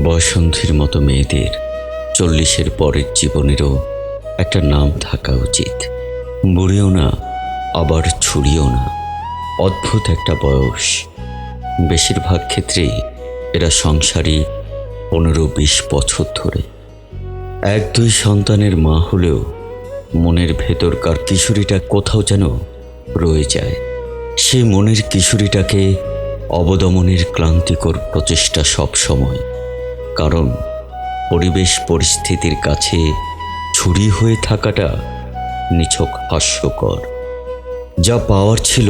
বসন্তীর মতো মেয়েদের চল্লিশের পরের জীবনেরও একটা নাম থাকা উচিত। বুড়িও না, আবার ছুড়িও না। অদ্ভুত একটা বয়স। বেশিরভাগ ক্ষেত্রেই এরা সংসারী পনেরো বিশ বছর ধরে। এক দুই সন্তানের মা হলেও মনের ভেতরকার কিশোরীটা কোথাও যেন রয়ে যায়। সেই মনের কিশোরীটাকে অবদমনের ক্লান্তিকর প্রচেষ্টা সব সময় কারণ পরিবেশ পরিস্থিতির কাছে ছুরি হয়ে থাকাটা নিছক হাস্যকর। যা পাওয়ার ছিল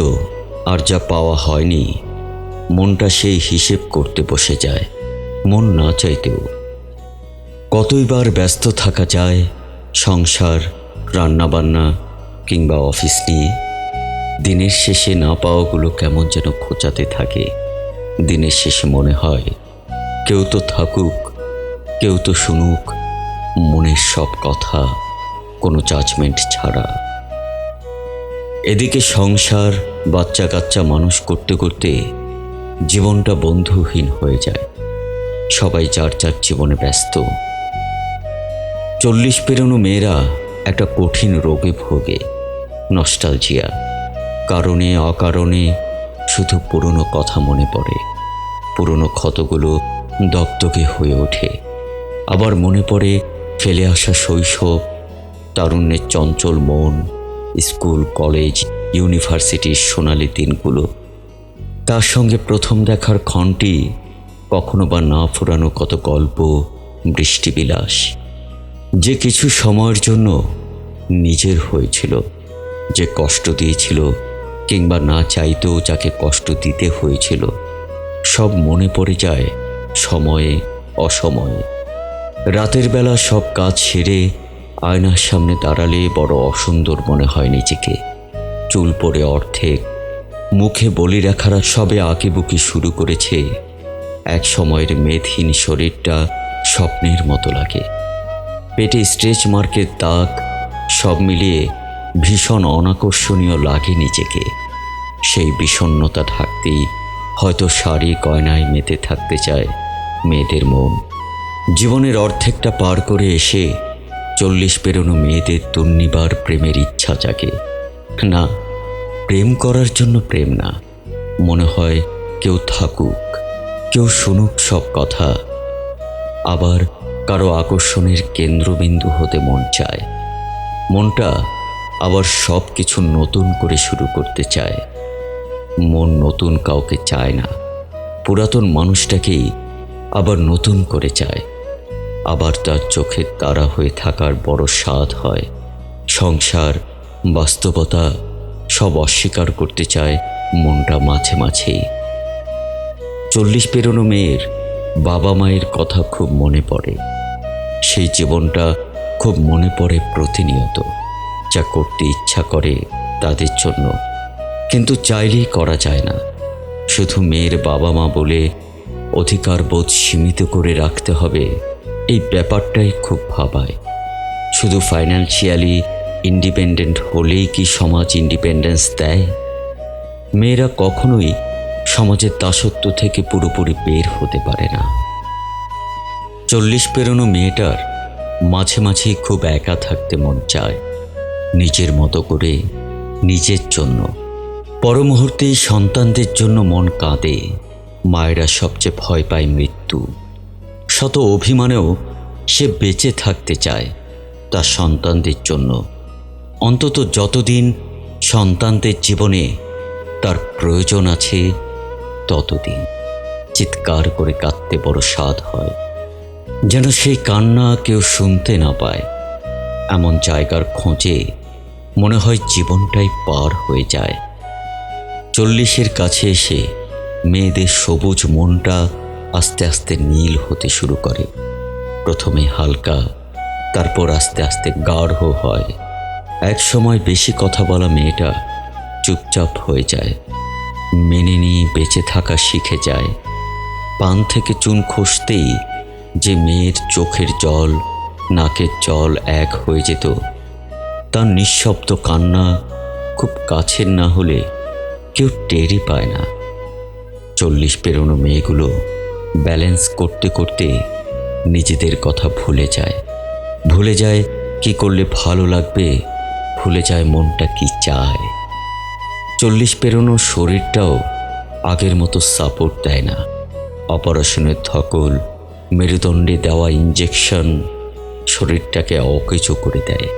আর যা পাওয়া হয়নি, মনটা সেই হিসেব করতে বসে যায়, মন না চাইতেও। কতইবার ব্যস্ত থাকা যায় সংসার, রান্নাবান্না কিংবা অফিস নিয়ে, দিনের শেষে না পাওয়াগুলো কেমন যেন খোঁচাতে থাকে, দিনের শেষে মনে হয় কেউ তো থাকুক, কেউ তো শুনুক, মনের সব কথা কোনো জাজমেন্ট ছাড়া। এদিকে সংসার বাচ্চা কাচ্চা মানুষ করতে করতে জীবনটা বন্ধুহীন হয়ে যায়। সবাই যার যার জীবনে ব্যস্ত। চল্লিশ পেরোনো মেয়েরা একটা কঠিন রোগে ভোগে নস্টালজিয়া কারণে, অকারণে শুধু পুরনো কথা মনে পড়ে। পুরনো ক্ষতগুলো দগদগে হয়ে ওঠে। আবার মনে পড়ে ফেলে আসা শৈশব, তারুণ্যের চঞ্চল মন, স্কুল, কলেজ, ইউনিভার্সিটির সোনালি দিনগুলো। তার সঙ্গে প্রথম দেখার ক্ষণটি কখনো বা না ফুরানো কত গল্প, বৃষ্টিবিলাস, যে কিছু সময়ের জন্য নিজের হয়েছিল, যে কষ্ট দিয়েছিল কিংবা না চাইতেও যাকে কষ্ট দিতে হয়েছিল, সব মনে পড়ে যায় সময়ে, অসময়ে। রাতের বেলা সব কাজ সেরে আয়নার সামনে দাঁড়ালে বড় অসুন্দর মনে হয় নিজেকে। চুল পড়ে অর্ধেক, মুখে বলি রেখারা সবে আঁকিবুকি শুরু করেছে। এক সময়ের মেদহীন শরীরটা স্বপ্নের মতো লাগে। পেটে স্ট্রেচ মার্কের দাগ, সব মিলিয়ে ভীষণ অনাকর্ষণীয় লাগে নিজেকে। সেই বিষণ্ণতা ঢাকতেই হয়তো শাড়ি গয়নায় মেতে থাকতে চায়। মেয়েদের মন। জীবনের অর্ধেকটা পার করে এসে চল্লিশ পেরোনো মেয়েদের দুর্নিবার প্রেমের ইচ্ছা জাগে। না, প্রেম করার জন্য প্রেম না। মনে হয় কেউ থাকুক, কেউ শুনুক সব কথা। আবার কারও আকর্ষণের কেন্দ্রবিন্দু হতে মন চায়। মনটা আবার সব কিছু নতুন করে শুরু করতে চায়। মন নতুন কাউকে চায় না। পুরাতন মানুষটাকেই আবার নতুন করে চায়। আবার তার চোখের তারা হয়ে থাকার বড় স্বাদ হয়। সংসার, বাস্তবতা সব অস্বীকার করতে চায় মনটা মাঝে মাঝেই। চল্লিশ পেরোনো মেয়ের বাবা মায়ের কথা খুব মনে পড়ে। সেই জীবনটা খুব মনে পড়ে প্রতিনিয়ত। যা করতে ইচ্ছা করে তাদের জন্য। কিন্তু চাইলেই করা যায় না। শুধু মেয়ের বাবা মা বলে অধিকার বোধ সীমিত করে রাখতে হবে। এই ব্যাপারটাই খুব ভাবায়। শুধু ফাইন্যান্সিয়ালি ইন্ডিপেন্ডেন্ট হলেই কি সমাজ ইন্ডিপেন্ডেন্স দেয়? মেয়েরা কখনোই সমাজের দাসত্ব থেকে পুরোপুরি বের হতে পারে না। চল্লিশ পেরোনো মেয়েটার মাঝে মাঝেই খুব একা থাকতে মন চায়, নিজের মতো করে, নিজের জন্য। পর মুহূর্তেই সন্তানদের জন্য মন কাঁদে। মায়েরা সবচেয়ে ভয় পায় মৃত্যু। শত অভিমানেও সে বেঁচে থাকতে চায় তার সন্তানদের জন্য। অন্তত যতদিন সন্তানদের জীবনে তার প্রয়োজন আছে, ততদিন চিৎকার করে কাঁদতে বড় স্বাদ হয়। যেন সেই কান্না কেউ শুনতে না পায়। এমন জায়গার খোঁজে মনে হয় জীবনটাই পার হয়ে যায়। চল্লিশের কাছে এসে মেয়েদের সবুজ মনটা আস্তে আস্তে নীল হতে শুরু করে। প্রথমে হালকা, তারপর আস্তে আস্তে গাঢ় হয়। এক সময় বেশি কথা বলা মেয়েটা চুপচাপ হয়ে যায়। মেনে নিয়ে বেঁচে থাকা শিখে যায়। পান থেকে চুন খসতেই যে মেয়ের চোখের জল, নাকের জল এক হয়ে যেত, তার নিঃশব্দ কান্না খুব কাছের না হলে কেউ টেরই পায় না। চল্লিশ পেরোনো মেয়েগুলো ব্যালেন্স করতে করতে নিজেদের কথা ভুলে যায়। ভুলে যায় কি করলে ভালো লাগবে, ভুলে যায় মনটা কি চায়। চল্লিশ পেরোনো শরীরটাও আগের মতো সাপোর্ট দেয় না। অপারেশনের ধকল, মেরুদণ্ডে দেওয়া ইঞ্জেকশন শরীরটাকে অকেচো করে দেয়।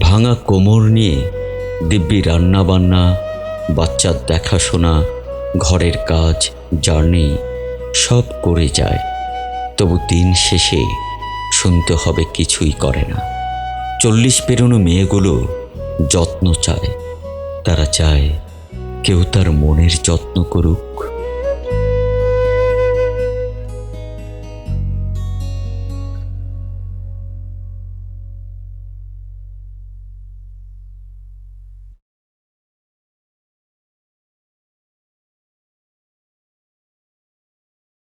ভাঙা কোমর নিয়ে দিব্যি রান্নাবান্না, বাচ্চার দেখাশোনা ঘরের কাজ, জার্নি, সব করে যায়। তবু দিন শেষে শুনতে হবে কিছুই করে না। চল্লিশ পেরোনো মেয়েগুলো যত্ন চায়। তারা চায় কেউ তার মনের যত্ন করুক।